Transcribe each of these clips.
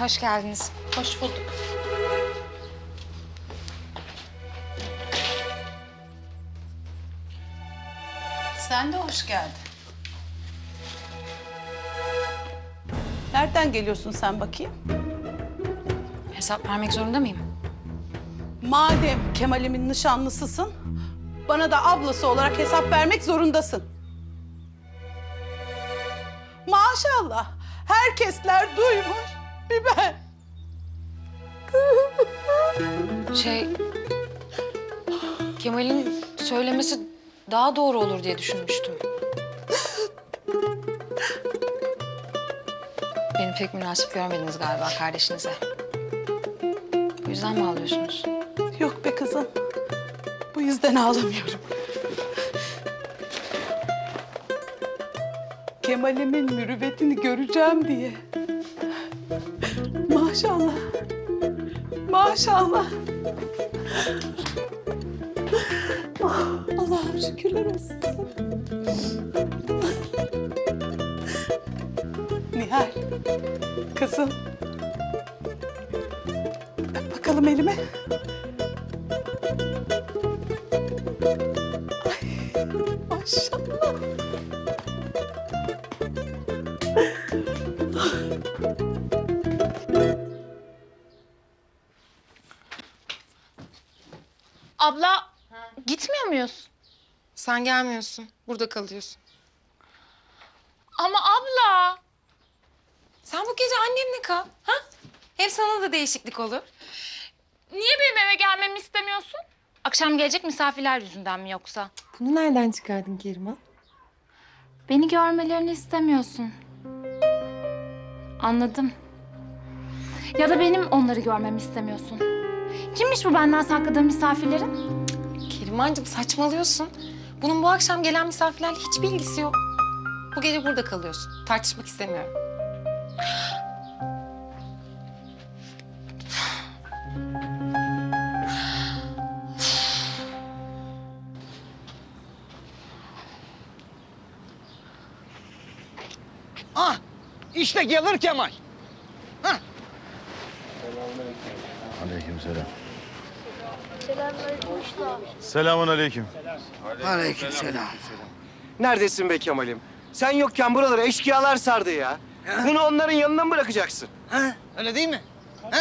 Hoş geldiniz. Hoş bulduk. Sen de hoş geldin. Nereden geliyorsun sen bakayım? Hesap vermek zorunda mıyım? Madem Kemal'imin nişanlısısın, bana da ablası olarak hesap vermek zorundasın. Maşallah, herkesler duymuş, bir ben. Şey... Kemal'in söylemesi daha doğru olur diye düşünmüştüm. Beni pek münasip görmediniz galiba kardeşinize. Bu yüzden mi ağlıyorsunuz? Yok be kızım, bu yüzden ağlamıyorum. Kemal'imin mürüvvetini göreceğim diye. Maşallah, maşallah. Ah, Allah'ım şükürler olsun sana. Nihal, kızım. Bakalım elime. Ay, maşallah. Gitmiyor muyuz? Sen gelmiyorsun. Burada kalıyorsun. Ama abla. Sen bu gece annemle kal. Ha? Hem sana da değişiklik olur. Niye benim eve gelmemi istemiyorsun? Akşam gelecek misafirler yüzünden mi yoksa? Bunu nereden çıkardın Keriman? Beni görmelerini istemiyorsun. Anladım. Ya da benim onları görmemi istemiyorsun. Kimmiş bu benden sakladığın misafirlerin? Kerimancığım saçmalıyorsun. Bunun bu akşam gelen misafirlerle hiçbir ilgisi yok. Bu gece burada kalıyorsun. Tartışmak istemiyorum. Ah işte gelir Kemal. Aleykümselam. Selamun aleyküm. Aleykümselam. Neredesin be Kemal'im? Sen yokken buraları eşkıyalar sardı ya. Bunu onların yanına mı bırakacaksın? Ha? Öyle değil mi? Ha?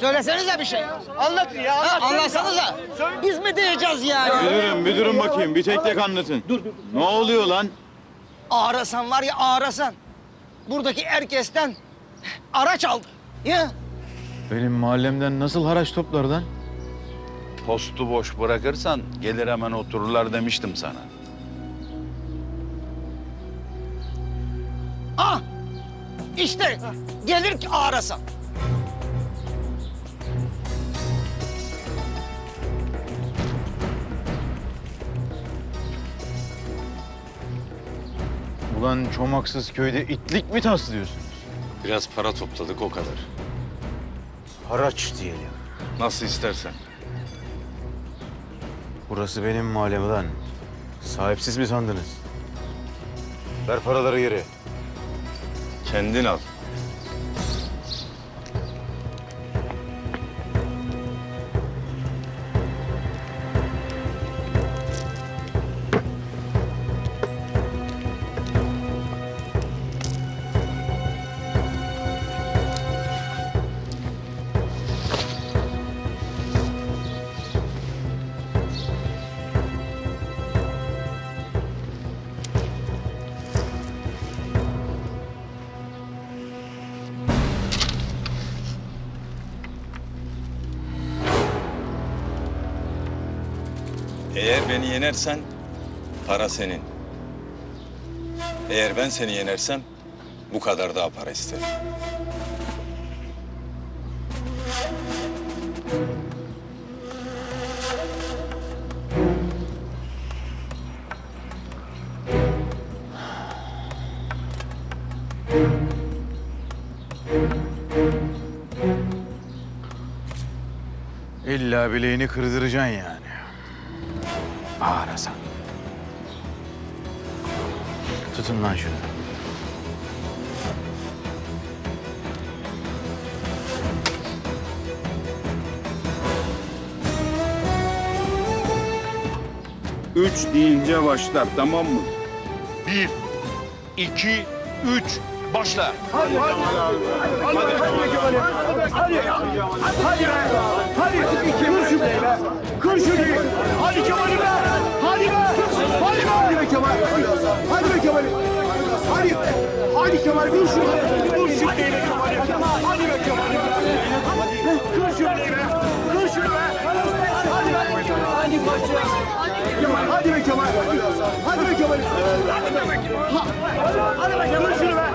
Söylesenize bir şey. Anlatın ya. Ha, anlatsanıza. Biz mi diyeceğiz yani? Müdürüm, müdürüm bakayım. Bir tek tek anlatın. Dur, dur. Ne oluyor lan? Ağrasan var ya ağrasan. Buradaki herkesten araç aldı. Ya. Benim mahallemden nasıl haraç toplar lan? Postu boş bırakırsan gelir hemen otururlar demiştim sana. Ah! İşte gelir ki ağrasan. Ulan çomaksız köyde itlik mi taslıyorsunuz? Biraz para topladık o kadar. Haraç diyelim. Nasıl istersen. Burası benim mahallem lan. Sahipsiz mi sandınız? Ver paraları geri. Kendin al. Eğer beni yenersen para senin. Eğer ben seni yenersem bu kadar daha para isterim. İlla bileğini kırdıracaksın yani. Ağır Hasan. Tutun lan şunu. Üç deyince başlar tamam mı? Bir, iki, üç. Başla. Hadi hadi hadi hadi hadi hadi hadi hadi hadi hadi hadi hadi hadi Kır şu be. Kır şu be. Hadi Kemal'im be. Hadi be. Hadi be. Hadi be Kemal. Hadi be Kemal'im. Hadi. Hadi Kemal vur şunu. Vur şu be. Hadi be Kemal'im. Kır şu be. Kır şunu be. Hadi be. Hadi koçum. Kemal hadi be Kemal. Hadi be Kemal'im. Hadi be Kemal. Hadi be Kemal. Kır şunu be.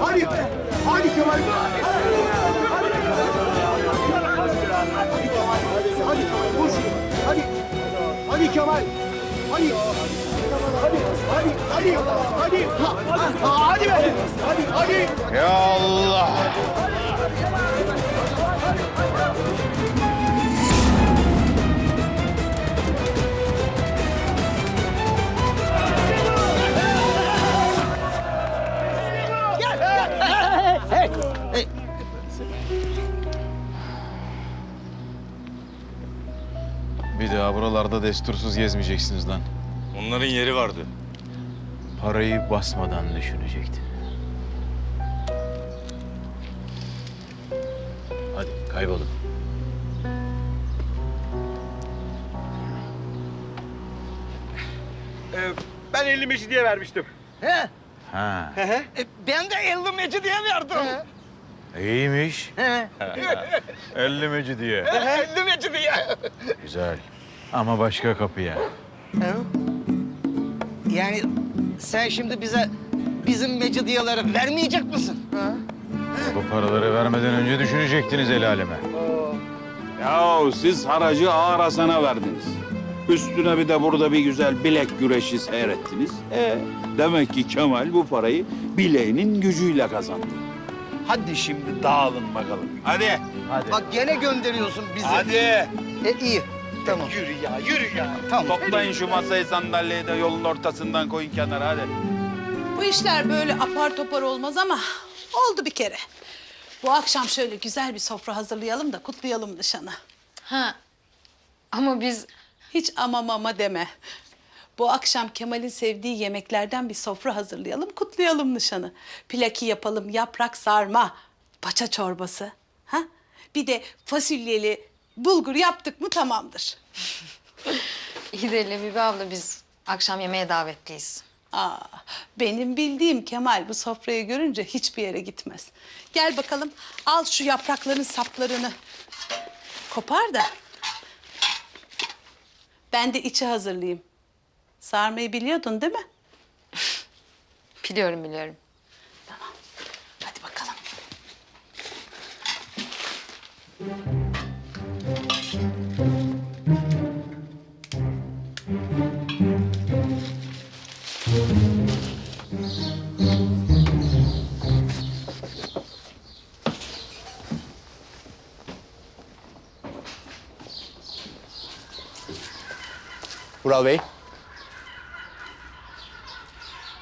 Hadi. Hadi Kemal. Hadi Hadi Kemal. Hadi. Hadi. Hadi. Hadi. Hadi. Ha, ha, Hadi be. Hadi. Hadi. Ya Allah! Bir daha buralarda destursuz gezmeyeceksiniz lan. Onların yeri vardı. Parayı basmadan düşünecektin. Hadi kaybolun. Ben 50 meşi diye vermiştim. He? Ha, E, ben de elli meci diye verdim. iyiymiş. He. 50 meci diye. elli meci diye. Güzel. Ama başka kapıya. He? Yani sen şimdi bize bizim mecidiyeleri vermeyecek misin? Ha? Bu paraları vermeden önce düşünecektiniz el aleme. Ya siz haracı Ağar Hasan'a verdiniz. Üstüne bir de burada bir güzel bilek güreşi seyrettiniz. E, demek ki Kemal bu parayı bileğinin gücüyle kazandı. Hadi şimdi dağılın bakalım. Hadi. Hadi. Bak gene gönderiyorsun bizi. Hadi. E iyi. Tamam. Yürü ya, yürü ya. Tamam. Toplayın şu masayı sandalyeyi de yolun ortasından koyun kenara hadi. Bu işler böyle apar topar olmaz ama oldu bir kere. Bu akşam şöyle güzel bir sofra hazırlayalım da kutlayalım nişanı. Ha. Ama biz Hiç ama mama deme. Bu akşam Kemal'in sevdiği yemeklerden bir sofra hazırlayalım, kutlayalım nişanı. Plaki yapalım, yaprak sarma, paça çorbası. Ha? Bir de fasulyeli bulgur yaptık mı tamamdır. iyi de Lebibe abla biz akşam yemeğe davetliyiz. Aa, benim bildiğim Kemal bu sofrayı görünce hiçbir yere gitmez. Gel bakalım, al şu yaprakların saplarını. Kopar da. Ben de içi hazırlayayım. Sarmayı biliyordun değil mi? Biliyorum biliyorum. Hadi bakalım. Vural Bey.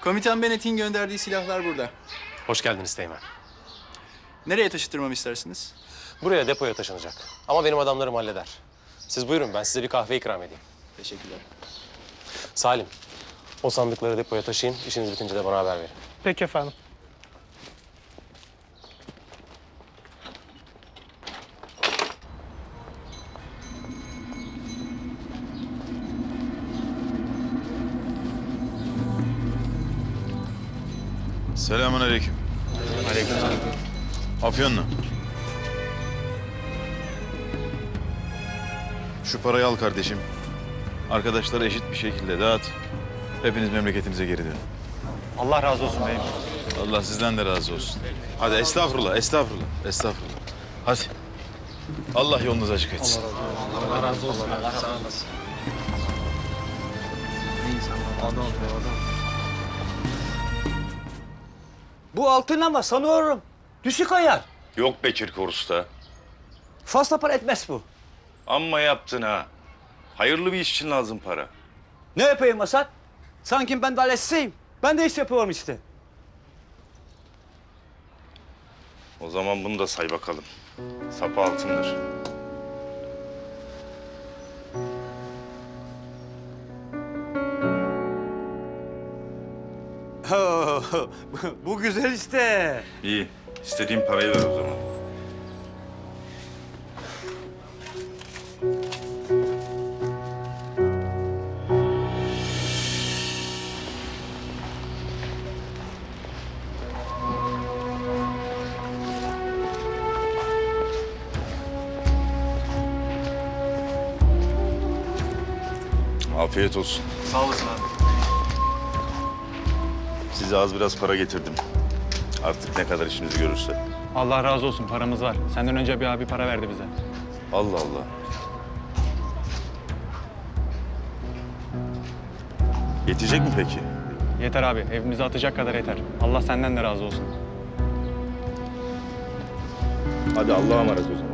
Komutan Bennett'in gönderdiği silahlar burada. Hoş geldiniz Teğmen. Nereye taşıtırmamı istersiniz? Buraya depoya taşınacak. Ama benim adamlarım halleder. Siz buyurun ben size bir kahve ikram edeyim. Teşekkürler. Salim, o sandıkları depoya taşıyın. İşiniz bitince de bana haber verin. Peki efendim. Selamun aleyküm. Aleyküm Afyonlu. Şu parayı al kardeşim. Arkadaşlara eşit bir şekilde dağıt. Hepiniz memleketinize geri dönün. Allah razı olsun beyim. Allah sizden de razı olsun. Hadi estağfurullah, estağfurullah, estağfurullah. Hadi. Allah yolunuzu açık etsin. Bu altın ama sanıyorum düşük ayar. Yok Bekir Korus'ta. Fazla para etmez bu. Amma yaptın ha. Hayırlı bir iş için lazım para. Ne yapayım Hasan? Sanki ben valesiyim. Ben de iş yapıyorum işte. O zaman bunu da say bakalım. Sapı altındır. Bu güzel işte. İyi. İstediğin parayı ver o zaman. Afiyet olsun. Sağ olasın abi. Size az biraz para getirdim. Artık ne kadar işinizi görürse. Allah razı olsun paramız var. Senden önce bir abi para verdi bize. Allah Allah. Yetecek mi peki? Yeter abi evimize atacak kadar yeter. Allah senden de razı olsun. Hadi Allah'a emanet o zaman.